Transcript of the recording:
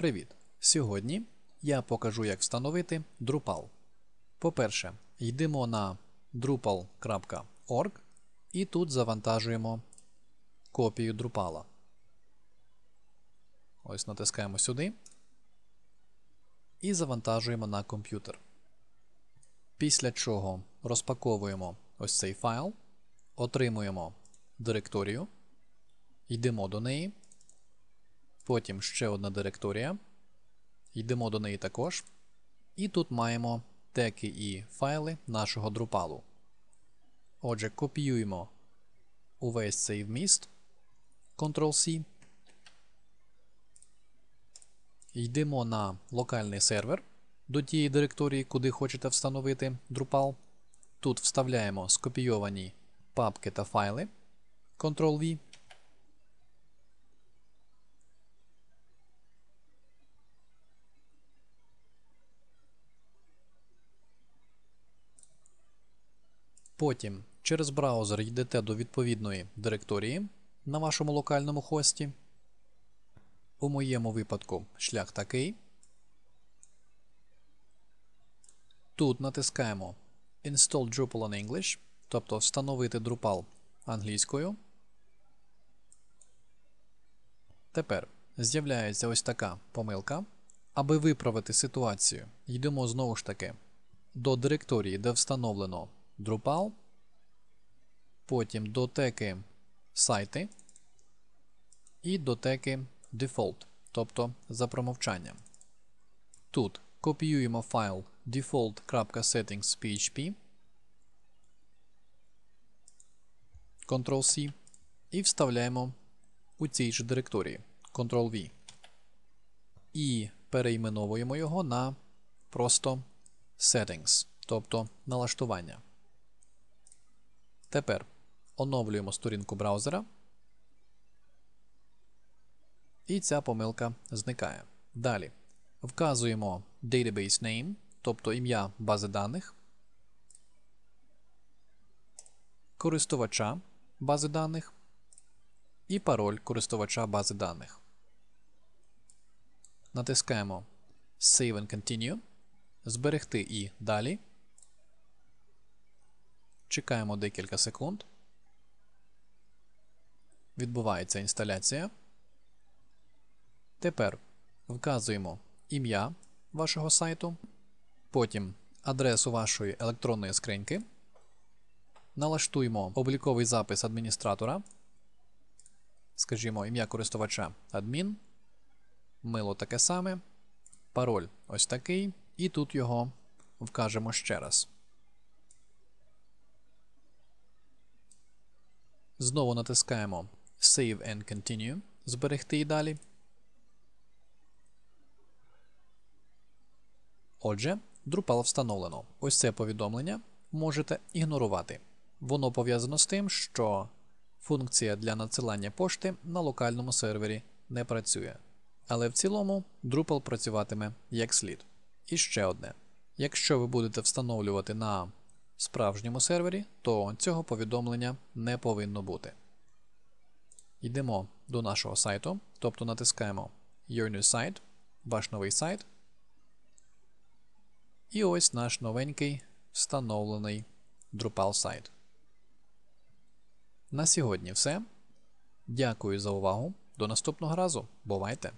Привіт! Сьогодні я покажу, як встановити Drupal. По-перше, йдемо на drupal.org і тут завантажуємо копію Drupal. Ось натискаємо сюди і завантажуємо на комп'ютер. Після чого розпаковуємо ось цей файл, отримуємо директорію, йдемо до неї. Потім ще одна директорія. Йдемо до неї також. І тут маємо теки і файли нашого Drupal. Отже, копіюємо увесь цей вміст. Ctrl-C. Йдемо на локальний сервер до тієї директорії, куди хочете встановити Drupal. Тут вставляємо скопійовані папки та файли. Ctrl-V. Потім через браузер йдете до відповідної директорії на вашому локальному хості. У моєму випадку шлях такий. Тут натискаємо Install Drupal on English, тобто встановити Drupal англійською. Тепер з'являється ось така помилка. Аби виправити ситуацію, йдемо знову ж таки до директорії, де встановлено Drupal, потім до теки сайти і до теки Default, тобто за промовчанням. Тут копіюємо файл default.settings.php, Ctrl-C і вставляємо у цій ж директорії Ctrl-V. І перейменовуємо його на просто Settings, тобто налаштування. Тепер оновлюємо сторінку браузера. І ця помилка зникає. Далі вказуємо Database Name, тобто ім'я бази даних, користувача бази даних і пароль користувача бази даних. Натискаємо Save and Continue, зберегти і далі. Чекаємо декілька секунд. Відбувається інсталяція. Тепер вказуємо ім'я вашого сайту, потім адресу вашої електронної скриньки. Налаштуємо обліковий запис адміністратора. Скажімо, ім'я користувача адмін. Мило таке саме. Пароль ось такий. І тут його вкажемо ще раз. Знову натискаємо Save and Continue. Зберегти і далі. Отже, Drupal встановлено. Ось це повідомлення можете ігнорувати. Воно пов'язано з тим, що функція для надсилання пошти на локальному сервері не працює. Але в цілому Drupal працюватиме як слід. І ще одне. Якщо ви будете встановлювати на справжньому сервері, то цього повідомлення не повинно бути. Йдемо до нашого сайту, тобто натискаємо Your New Site, ваш новий сайт. І ось наш новенький встановлений Drupal сайт. На сьогодні все. Дякую за увагу. До наступного разу. Бувайте!